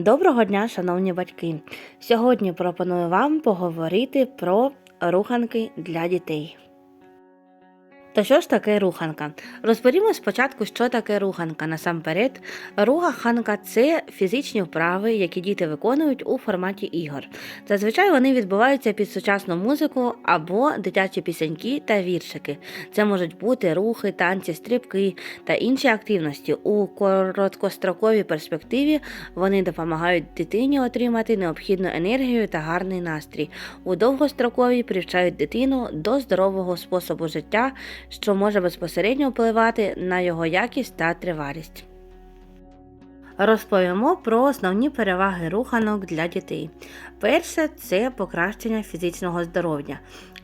Доброго дня, шановні батьки! Сьогодні пропоную вам поговорити про руханки для дітей. То що ж таке руханка? Розберімо спочатку, що таке руханка. Насамперед, руханка це фізичні вправи, які діти виконують у форматі ігор. Зазвичай вони відбуваються під сучасну музику або дитячі пісеньки та віршики. Це можуть бути рухи, танці, стрибки та інші активності. У короткостроковій перспективі вони допомагають дитині отримати необхідну енергію та гарний настрій. У довгостроковій привчають дитину до здорового способу життя що може безпосередньо впливати на його якість та тривалість. Розповімо про основні переваги руханок для дітей. Перше це покращення фізичного здоров'я.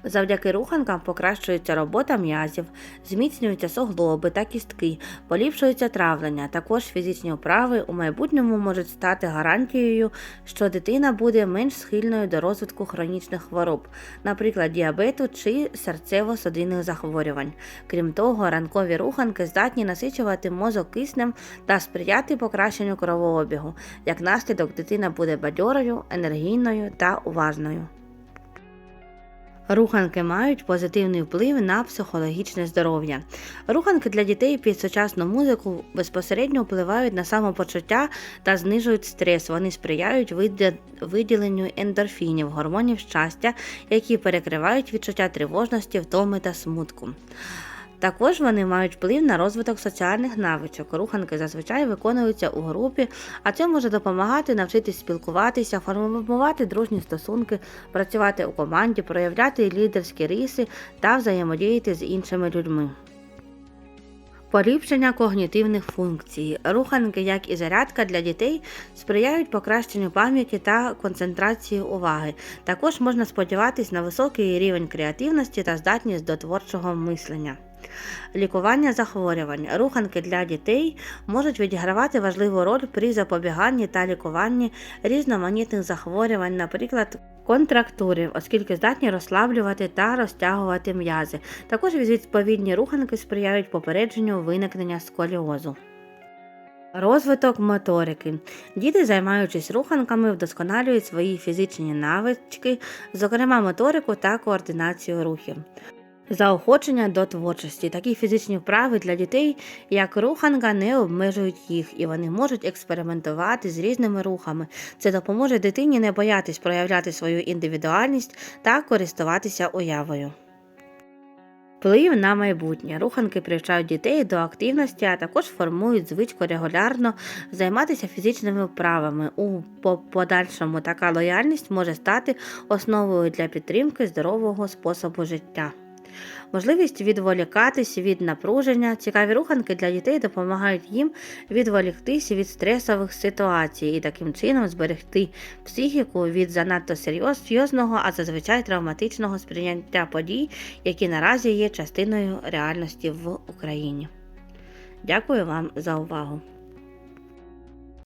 Завдяки руханкам покращується робота м'язів, зміцнюються суглоби та кістки, поліпшується травлення. Також фізичні вправи у майбутньому можуть стати гарантією, що дитина буде менш схильною до розвитку хронічних хвороб, наприклад, діабету чи серцево-судинних захворювань. Крім того, ранкові руханки здатні насичувати мозок киснем та сприяти покращенню кровообігу. Як наслідок, дитина буде бадьорою, енергійною та уважною. Руханки мають позитивний вплив на психологічне здоров'я. Руханки для дітей під сучасну музику безпосередньо впливають на самопочуття та знижують стрес. Вони сприяють виділенню ендорфінів, гормонів щастя, які перекривають відчуття тривожності, втоми та смутку. Також вони мають вплив на розвиток соціальних навичок. Руханки зазвичай виконуються у групі, а це може допомагати навчитись спілкуватися, формувати дружні стосунки, працювати у команді, проявляти лідерські риси та взаємодіяти з іншими людьми. Поліпшення когнітивних функцій. Руханки, як і зарядка для дітей, сприяють покращенню пам'яті та концентрації уваги. Також можна сподіватись на високий рівень креативності та здатність до творчого мислення. Лікування захворювань. Руханки для дітей можуть відігравати важливу роль при запобіганні та лікуванні різноманітних захворювань, наприклад, контрактури, оскільки здатні розслаблювати та розтягувати м'язи. Також відповідні руханки сприяють попередженню виникнення сколіозу. Розвиток моторики. Діти, займаючись руханками, вдосконалюють свої фізичні навички, зокрема моторику та координацію рухів. Заохочення до творчості. Такі фізичні вправи для дітей, як руханка, не обмежують їх, і вони можуть експериментувати з різними рухами. Це допоможе дитині не боятись проявляти свою індивідуальність та користуватися уявою. Вплив на майбутнє. Руханки привчають дітей до активності, а також формують звичку регулярно займатися фізичними вправами. У подальшому така лояльність може стати основою для підтримки здорового способу життя. Можливість відволікатись від напруження, цікаві руханки для дітей допомагають їм відволіктися від стресових ситуацій і таким чином зберегти психіку від занадто серйозного, а зазвичай травматичного сприйняття подій, які наразі є частиною реальності в Україні. Дякую вам за увагу!